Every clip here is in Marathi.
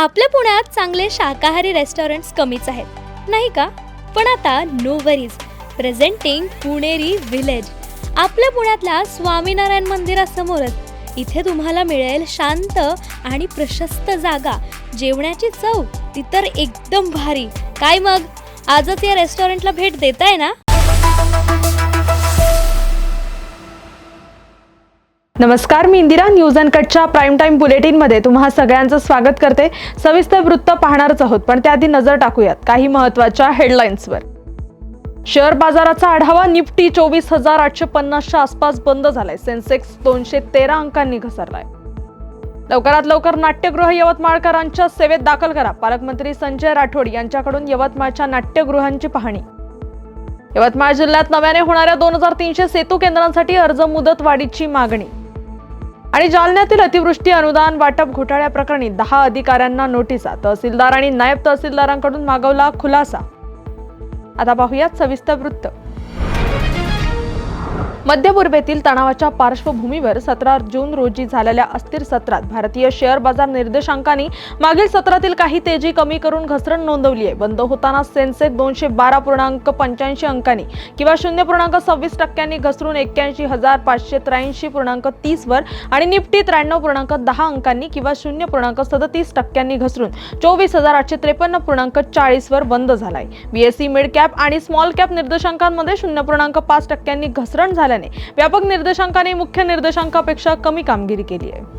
आपल्या पुण्यात चांगले शाकाहारी रेस्टॉरंट्स कमीच आहेत. नाही का? पण आता no worries presenting Puneri village आपल्या पुण्यातल्या स्वामीनारायण मंदिरासमोरच इथे तुम्हाला मिळेल शांत आणि प्रशस्त जागा. जेवणाची चव ती तर एकदम भारी. काय मग? आजच या रेस्टॉरंटला भेट देताय ना? नमस्कार मी इंदिरा न्यूज अँड कटच्या प्राईम टाईम बुलेटिनमध्ये तुम्हा सगळ्यांचं स्वागत करते. सविस्तर वृत्त पाहणारच आहोत पण त्याआधी नजर टाकूयात काही महत्त्वाच्या हेडलाईन्सवर. शेअर बाजाराचा आढावा निफ्टी चोवीस हजार आठशे पन्नासच्या आसपास बंद झालाय. सेन्सेक्स दोनशे तेरा अंकांनी घसरलाय. लवकरात लवकर नाट्यगृह यवतमाळकरांच्या सेवेत दाखल करा. पालकमंत्री संजय राठोड यांच्याकडून यवतमाळच्या नाट्यगृहांची पाहणी. यवतमाळ जिल्ह्यात नव्याने होणाऱ्या दोन हजार तीनशे सेतू केंद्रांसाठी अर्ज मुदत वाढीची मागणी. आणि जालन्यातील अतिवृष्टी अनुदान वाटप घोटाळ्याप्रकरणी दहा अधिकाऱ्यांना नोटिसा तहसीलदार आणि नायब तहसीलदारांकडून मागवला खुलासा. आता पाहूयात सविस्तर वृत्त. मध्य पूर्वेतील तणावाच्या पार्श्वभूमीवर सतरा जून रोजी झालेल्या अस्थिर सत्रात भारतीय शेअर बाजार निर्देशांकांनी मागील सत्रातील काही तेजी कमी करून घसरण नोंदवली आहे. बंद होताना सेन्सेक्स दोनशे बारा पूर्णांक पंच्याऐंशी अंकांनी किंवा शून्य पूर्णांक सव्वीस टक्क्यांनी घसरून एक्क्याऐंशी हजार पाचशे त्र्याऐंशी पूर्णांक तीस वर आणि निफ्टी त्र्याण्णव पूर्णांक दहा अंकांनी किंवा शून्य पूर्णांक सदतीस टक्क्यांनी घसरून चोवीस हजार आठशे त्रेपन्न पूर्णांक चाळीस वर बंद झालाय. बीएससी मिड कॅप आणि स्मॉल कॅप निर्देशांकांमध्ये शून्य पूर्णांक पाच टक्क्यांनी घसरण झाली झाल्याने व्यापक निर्देशांकाने मुख्य निर्देशांकापेक्षा कमी कामगिरी केली आहे.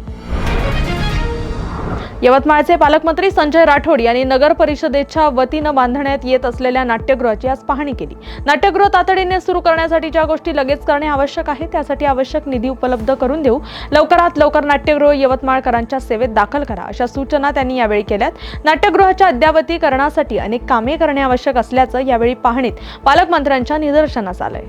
यवतमाळचे पालकमंत्री संजय राठोड यांनी नगर परिषदेच्या वतीनं बांधण्यात येत असलेल्या नाट्यगृहाची आज पाहणी केली. नाट्यगृह तातडीने सुरू करण्यासाठी ज्या गोष्टी लगेच करणे आवश्यक आहे त्यासाठी आवश्यक निधी उपलब्ध करून देऊ. लवकरात लवकर नाट्यगृह यवतमाळकरांच्या सेवेत दाखल करा अशा सूचना त्यांनी यावेळी केल्यात. नाट्यगृहाच्या अद्यावतीकरणासाठी अनेक कामे करणे आवश्यक असल्याचं यावेळी पाहणीत पालकमंत्र्यांच्या निदर्शनास आलंय.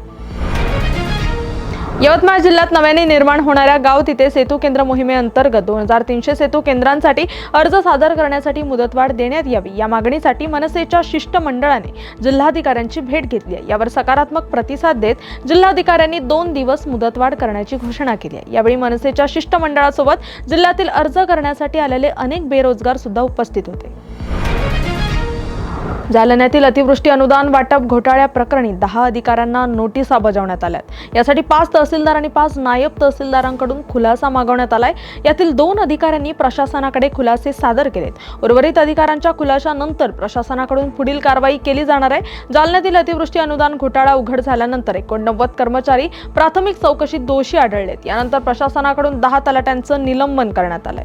यवतमाळ जिल्ह्यात नव्याने निर्माण होणाऱ्या गाव तिथे सेतू केंद्र मोहिमेअंतर्गत दोन हजार तीनशे सेतू केंद्रांसाठी अर्ज सादर करण्यासाठी मुदतवाढ देण्यात यावी. या मागणीसाठी मनसेच्या शिष्टमंडळाने जिल्हाधिकाऱ्यांची भेट घेतली आहे. यावर सकारात्मक प्रतिसाद देत जिल्हाधिकाऱ्यांनी दोन दिवस मुदतवाढ करण्याची घोषणा केली आहे. यावेळी मनसेच्या शिष्टमंडळासोबत जिल्ह्यातील अर्ज करण्यासाठी आलेले अनेक बेरोजगार सुद्धा उपस्थित होते. जालन्यातील अतिवृष्टी अनुदान वाटप घोटाळ्या प्रकरणी दहा अधिकाऱ्यांना नोटिसा बजावण्यात आल्यात. यासाठी पाच तहसीलदार आणि पाच नायब तहसीलदारांकडून खुलासा मागवण्यात आलाय. यातील दोन अधिकाऱ्यांनी प्रशासनाकडे खुलासे सादर केलेत. उर्वरित अधिकाऱ्यांच्या खुलाशानंतर प्रशासनाकडून पुढील कारवाई केली जाणार आहे. जालन्यातील अतिवृष्टी अनुदान घोटाळा उघड झाल्यानंतर एकोणनव्वद कर्मचारी प्राथमिक चौकशीत दोषी आढळलेत. यानंतर प्रशासनाकडून दहा तलाट्यांचं निलंबन करण्यात आलंय.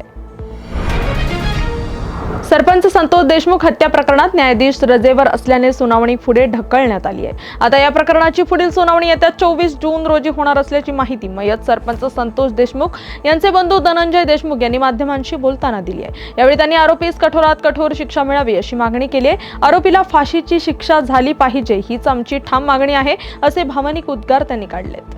सरपंच संतोष देशमुख हत्या प्रकरणात न्यायाधीश रजेवर असल्याने सुनावणी पुढे ढकलण्यात आली आहे. आता या प्रकरणाची पुढील सुनावणी येत्या चोवीस जून रोजी होणार असल्याची माहिती मयत सरपंच संतोष देशमुख यांचे बंधू धनंजय देशमुख यांनी माध्यमांशी बोलताना दिली आहे. यावेळी त्यांनी आरोपीस कठोरात कठोर शिक्षा मिळावी अशी मागणी केली आहे. आरोपीला फाशीची शिक्षा झाली पाहिजे हीच आमची ठाम मागणी आहे असे भावनिक उद्गार त्यांनी काढलेत.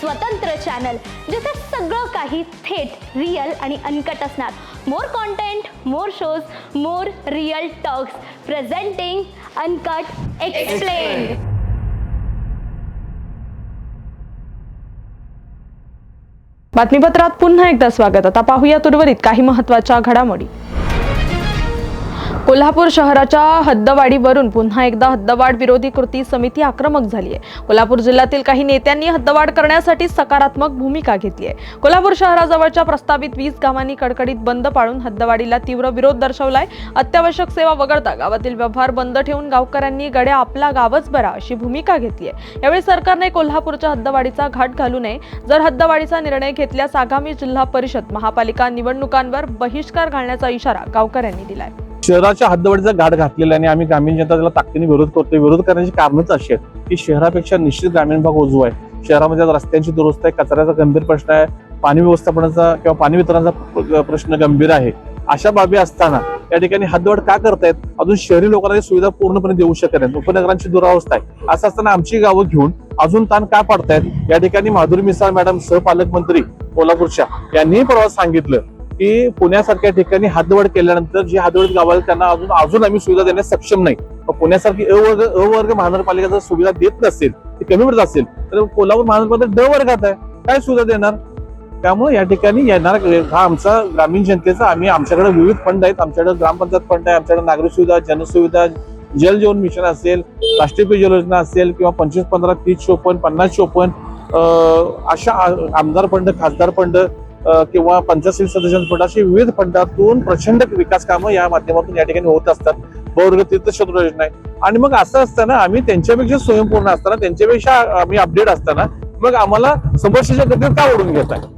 स्वतंत्र चॅनल जिथे सगळं काही थेट रिअल आणि अनकट असणार. More content more shows more real talks presenting uncut explain बातमीपत्रात पुन्हा एकदा स्वागत. आता पाहूया उर्वरित काही महत्त्वाच्या घडामोडी. कोल्हापूर शहराच्या हद्दवाढीवरून पुन्हा एकदा हद्दवाढ विरोधी कृती समिती आक्रमक झाली आहे. कोल्हापूर जिल्ह्यातील काही नेत्यांनी हद्दवाढ करण्यासाठी सकारात्मक भूमिका घेतली आहे. कोल्हापूर शहराजवळच्या प्रस्तावित वीस गावांनी कडकडीत बंद पाळून हद्दवाढीला तीव्र विरोध दर्शवलाय. अत्यावश्यक सेवा वगळता गावातील व्यवहार बंद ठेवून गावकऱ्यांनी गड्या आपला गावच बरा अशी भूमिका घेतली आहे. यावेळी सरकारने कोल्हापूरच्या हद्दवाढीचा घाट घालू नये. जर हद्दवाढीचा निर्णय घेतल्यास आगामी जिल्हा परिषद महापालिका निवडणुकांवर बहिष्कार घालण्याचा इशारा गावकऱ्यांनी दिलाय. शहराच्या हद्दवाडीचा घाट घातलेला आहे आणि आम्ही ग्रामीण जनता त्याला ताकदीने विरोध करतोय. विरोध करण्याची कारणच अशी आहेत की शहरापेक्षा निश्चित ग्रामीण भाग उजवा आहे. शहरामध्ये रस्त्यांची दुरुस्त आहे कचऱ्याचा गंभीर प्रश्न आहे पाणी व्यवस्थापनाचा किंवा पाणी वितरणाचा प्रश्न गंभीर आहे. अशा बाबी असताना या ठिकाणी हद्दवाढ का करतायत? अजून शहरी लोकांना सुविधा पूर्णपणे देऊ शकत नाहीत. उपनगरांची दुरावस्था आहे. असं असताना आमची गावं घेऊन अजून ताण का पाडतायत? या ठिकाणी माधुरी मिसाळ मॅडम सहपालकमंत्री कोल्हापूरच्या यांनीही परवा सांगितलं की पुण्यासारख्या ठिकाणी हातवड केल्यानंतर जी हातवड गावाला त्यांना अजून अजून आम्ही सुविधा देण्यास सक्षम नाही. पुण्यासारखी अ वर्ग अ वर्ग महानगरपालिका जर सुविधा देत नसेल ती कमी पडत असेल तर कोल्हापूर महानगरपालिका ड वर्गात आहे. काय सुविधा देणार? त्यामुळे या ठिकाणी येणार हा आमचा ग्रामीण जनतेचा आम्ही आमच्याकडे विविध फंड आहेत. आमच्याकडे ग्रामपंचायत फंड आहे आमच्याकडे नागरिक सुविधा जनसुविधा जल जीवन मिशन असेल राष्ट्रीय पेयजल योजना असेल किंवा पंचवीस पंधरा तीस चोपन्न पन्नास चोपन्न अशा आमदार फंड खासदार फंड किंवा पंचायत सदस्य फंड अशी विविध फंडातून प्रचंड विकास कामं या माध्यमातून या ठिकाणी होत असतात. बहुवर्ग तीर्थक्षेत्र योजना आहे. आणि मग असं असताना आम्ही त्यांच्यापेक्षा स्वयंपूर्ण असताना त्यांच्यापेक्षा आम्ही अपडेट असताना मग आम्हाला समस्येच्या गतीत का ओढून घेत आहे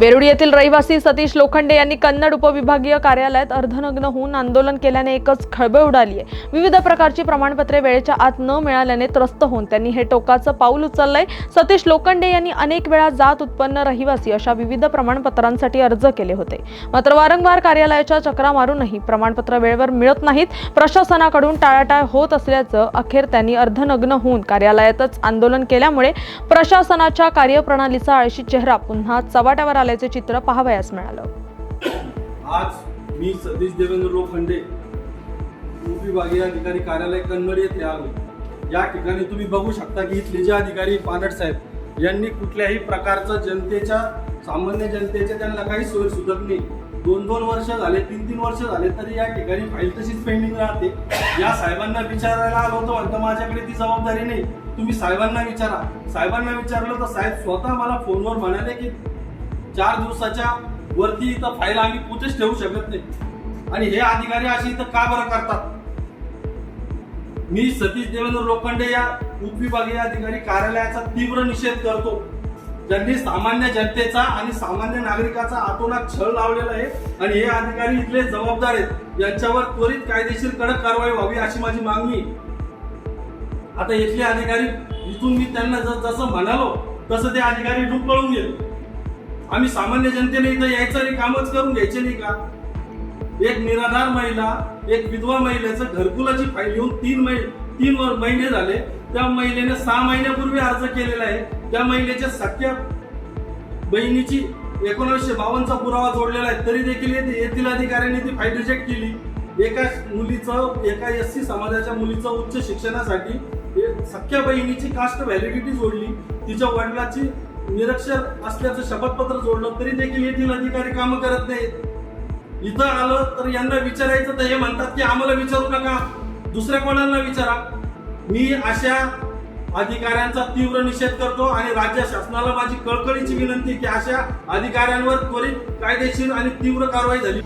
बेरुडी येथील रहिवासी सतीश लोखंडे यांनी कन्नड उपविभागीय कार्यालयात अर्धनग्न होऊन आंदोलन केल्याने एकच खळबळ उडाली आहे. विविध प्रकारची प्रमाणपत्रे वेळेच्या आत न मिळाल्याने त्रस्त होऊन त्यांनी हे टोकाचं पाऊल उचललंय. सतीश लोखंडे यांनी अनेक वेळा जात उत्पन्न रहिवासी अशा विविध प्रमाणपत्रांसाठी अर्ज केले होते. मात्र वारंवार कार्यालयाच्या चक्रा मारूनही प्रमाणपत्र वेळेवर मिळत नाहीत. प्रशासनाकडून टाळाटाळ होत असल्याचं अखेर त्यांनी अर्धनग्न होऊन कार्यालयातच आंदोलन केल्यामुळे प्रशासनाच्या कार्यप्रणालीचा आळशी चेहरा पुन्हा चव्हाट्यावर आल्याचे चित्र पाहावयास मिळालं. आज मी सतीश देवेंद्र लोखंडे उपविभागीय अधिकारी कार्यालय कन्नड येथे आलो. या ठिकाणी तुम्ही बघू शकता की इथले जे अधिकारी पानट साहेब यांनी कुठल्याही प्रकारचं जनतेच्या सामान्य जनतेच्या त्यांना काही सोय सुधत नाही. दोन दोन वर्ष झाले तीन तीन वर्ष झाले तरी या ठिकाणी फाईल तशीच पेंडिंग राहते. या साहेबांना विचारायला आलो होतो म्हणतं माझ्याकडे ती जबाबदारी नाही. तुम्ही साहेबांना विचारा. साहेबांना विचारलं तर साहेब स्वतः मला फोनवर म्हणाले की चार दिवसाच्या वरती इथं फाईल आम्ही कुठेच ठेवू शकत नाही. आणि हे अधिकारी अशी इथं का बरं करतात? मी सतीश देवेंद्र लोखंडे या उपविभागीय अधिकारी कार्यालयाचा तीव्र निषेध करतो. ज्यांनी सामान्य जनतेचा आणि सामान्य नागरिकाचा आतोनात छळ लावलेला आहे आणि हे अधिकारी इथले जबाबदार आहेत. यांच्यावर त्वरित कायदेशीर कडक कारवाई व्हावी अशी माझी मागणी आहे. आता इथले अधिकारी इथून मी त्यांना जसं म्हणालो तसं ते अधिकारी डुंपळून गेले. आम्ही सामान्य जनतेने इथं यायचं आणि कामच करून घ्यायचे नाही का? एक निराधार महिला एक विधवा महिलेचं घरकुलाची फाईल येऊन तीन महिने तीन वर- महिने झाले. त्या महिलेने सहा महिन्यापूर्वी अर्ज केलेला आहे. त्या महिलेच्या सख्या बहिणीची एकोणीसशे बावन्नचा पुरावा जोडलेला आहे. तरी देखील येथील अधिकाऱ्यांनी ती फाईल रिजेक्ट केली. एका मुलीचं एका एस सी समाजाच्या मुलीचं उच्च शिक्षणासाठी सख्या बहिणीची कास्ट व्हॅलिडिटी जोडली. तिच्या वडिलाची निरक्षर असल्याचं शपथपत्र जोडलं तरी देखील येथील अधिकारी कामं करत नाहीत. इथं आलं तर यांना विचारायचं तर हे म्हणतात की आम्हाला विचारू नका. दुसऱ्या कोणाला विचारा? मी अशा अधिकाऱ्यांचा तीव्र निषेध करतो आणि राज्य शासनाला माझी कळकळीची विनंती की अशा अधिकाऱ्यांवर त्वरित कायदेशीर आणि तीव्र कारवाई झाली.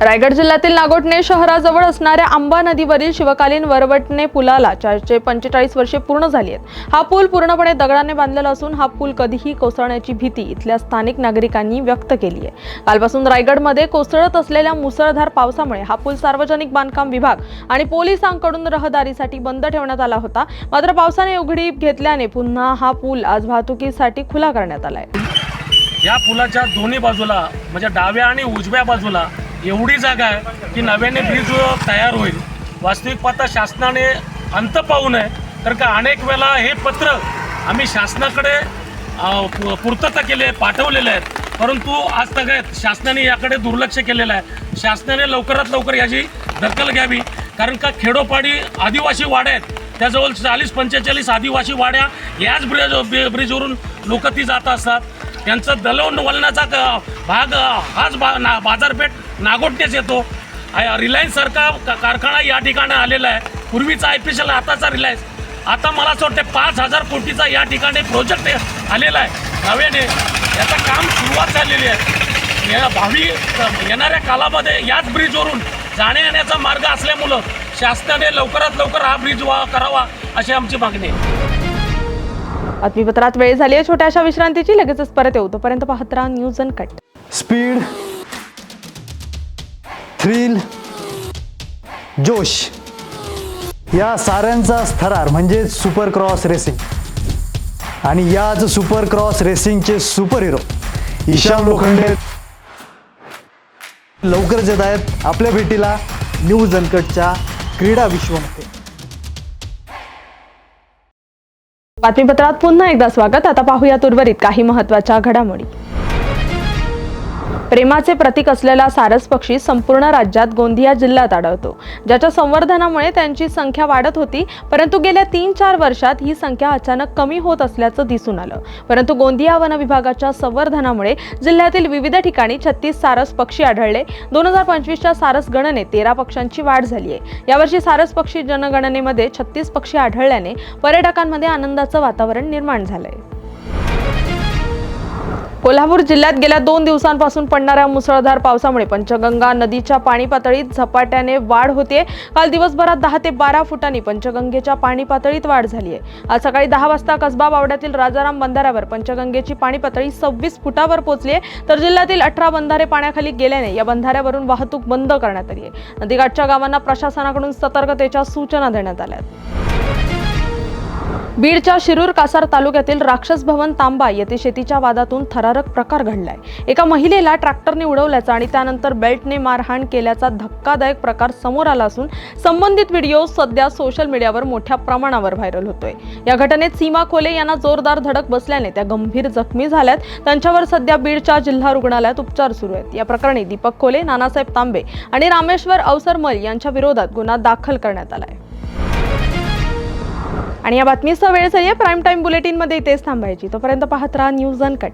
रायगड जिल्ह्यातील नागोठणे शहराजवळ असणाऱ्या आंबा नदीवरील शिवकालीन वरवटणे पुलाला चारशे पंचेचाळीस वर्षे पूर्ण झाली आहेत. हा पूल पूर्णपणे दगडाने बांधलेला असून हा पूल कधीही कोसळण्याची भीती इथल्या स्थानिक नागरिकांनी व्यक्त केली आहे. कालपासून रायगडमध्ये कोसळत असलेल्या मुसळधार पावसामुळे हा पूल सार्वजनिक बांधकाम विभाग आणि पोलिसांकडून रहदारीसाठी बंद ठेवण्यात आला होता. मात्र पावसाने उघडी घेतल्याने पुन्हा हा पूल आज वाहतुकीसाठी खुला करण्यात आला आहे. या पुलाच्या दोन्ही बाजूला म्हणजे डाव्या आणि उजव्या बाजूला एवढी जागा आहे की नव्याने ब्रिज तयार होईल. वास्तविक पाहता शासनाने अंत पाहू नये. तर का अनेक वेळा हे पत्र आम्ही शासनाकडे पूर्तता केली आहे पाठवलेले आहेत. परंतु आज तक शासनाने याकडे दुर्लक्ष केलेलं आहे. शासनाने लवकरात लवकर याची दखल घ्यावी. कारण का खेडोपाडी आदिवासी वाड्या आहेत. त्याजवळ चाळीस पंचेचाळीस आदिवासी वाड्या याच ब्रिज ब्रिजवरून लोक ती जात असतात. त्यांचं दलवण क- भाग हाच बा ना बाजारपेठ नागोटनेच येतो. आ- रिलायन्स सारखा का- कारखाना या ठिकाणी आलेला आहे. पूर्वीचा आय पी एल आताचा रिलायन्स आता मला असं वाटतं पाच हजार कोटीचा या ठिकाणी प्रोजेक्ट आलेला आहे. नव्याने. याचं काम सुरुवात झालेली आहे. या भावी येणाऱ्या कालामध्ये याच ब्रिजवरून जाण्या येण्याचा मार्ग असल्यामुळं शासनाने लवकरात लवकर हा ब्रिज वा करावा अशी आमची मागणी आहे. बातमीपत्रात वेळ झाली आहे. छोट्याशा विश्रांतीची. लगेचच परत येऊ. तोपर्यंत पाहत राहा news uncut. Speed thrill जोश. या साऱ्यांचा थरार म्हणजे सुपर क्रॉस रेसिंग. आणि याच सुपर क्रॉस रेसिंगचे सुपर हिरो ईशान लोखंडे. लवकरच येत आहेत आपल्या भेटीला न्यूज अनकटच्या क्रीडा विश्वमध्ये बातमीपत्रात पुन्हा एकदा स्वागत. आता पाहूयात उर्वरित काही महत्त्वाच्या घडामोडी. प्रेमाचे प्रतीक असलेला सारस पक्षी संपूर्ण राज्यात गोंदिया जिल्ह्यात आढळतो. ज्याच्या संवर्धनामुळे त्यांची संख्या वाढत होती परंतु गेल्या तीन चार वर्षात ही संख्या अचानक कमी होत असल्याचं दिसून आलं. परंतु गोंदिया वन विभागाच्या संवर्धनामुळे जिल्ह्यातील विविध ठिकाणी छत्तीस सारस पक्षी आढळले. दोन हजार पंचवीसच्या सारस गणनेत तेरा पक्ष्यांची वाढ झाली आहे. यावर्षी सारस पक्षी जनगणनेमध्ये छत्तीस पक्षी आढळल्याने पर्यटकांमध्ये आनंदाचं वातावरण निर्माण झालंय. कोल्हापूर जिल्ह्यात गेल्या दोन दिवसांपासून पडणाऱ्या मुसळधार पावसामुळे पंचगंगा नदीच्या पाणी पातळीत झपाट्याने वाढ होते काल दिवसभरात दहा ते बारा फुटांनी पंचगंगेच्या पाणी पातळीत वाढ झाली आहे आज सकाळी दहा वाजता कसबा बावड्यातील राजाराम बंधाऱ्यावर पंचगंगेची पाणी पातळी सव्वीस फुटावर पोहोचली आहे तर जिल्ह्यातील अठरा बंधारे पाण्याखाली गेल्याने या बंधाऱ्यावरून वाहतूक बंद करण्यात आली आहे नदीकाठच्या गावांना प्रशासनाकडून सतर्कतेच्या सूचना देण्यात आल्या आहेत बीडच्या शिरूर कासार तालुक्यातील राक्षस भवन तांबा येथे शेतीच्या वादातून थरारक प्रकार घडलाय. एका महिलेला ट्रॅक्टरने उडवल्याचा आणि त्यानंतर बेल्टने मारहाण केल्याचा धक्कादायक प्रकार समोर आला असून संबंधित व्हिडिओ सध्या सोशल मीडियावर मोठ्या प्रमाणावर व्हायरल होतोय. या घटनेत सीमा खोले यांना जोरदार धडक बसल्याने त्या गंभीर जखमी झाल्यात. त्यांच्यावर सध्या बीडच्या जिल्हा रुग्णालयात उपचार सुरू आहेत. या प्रकरणी दीपक खोले नानासाहेब तांबे आणि रामेश्वर अवसरमल यांच्या विरोधात गुन्हा दाखल करण्यात आला आहे आणि या बातमीचा वेळ झाली आहे. प्राईम टाईम बुलेटिनमध्ये इथेच थांबायची. तोपर्यंत पाहत राहा न्यूज अनकट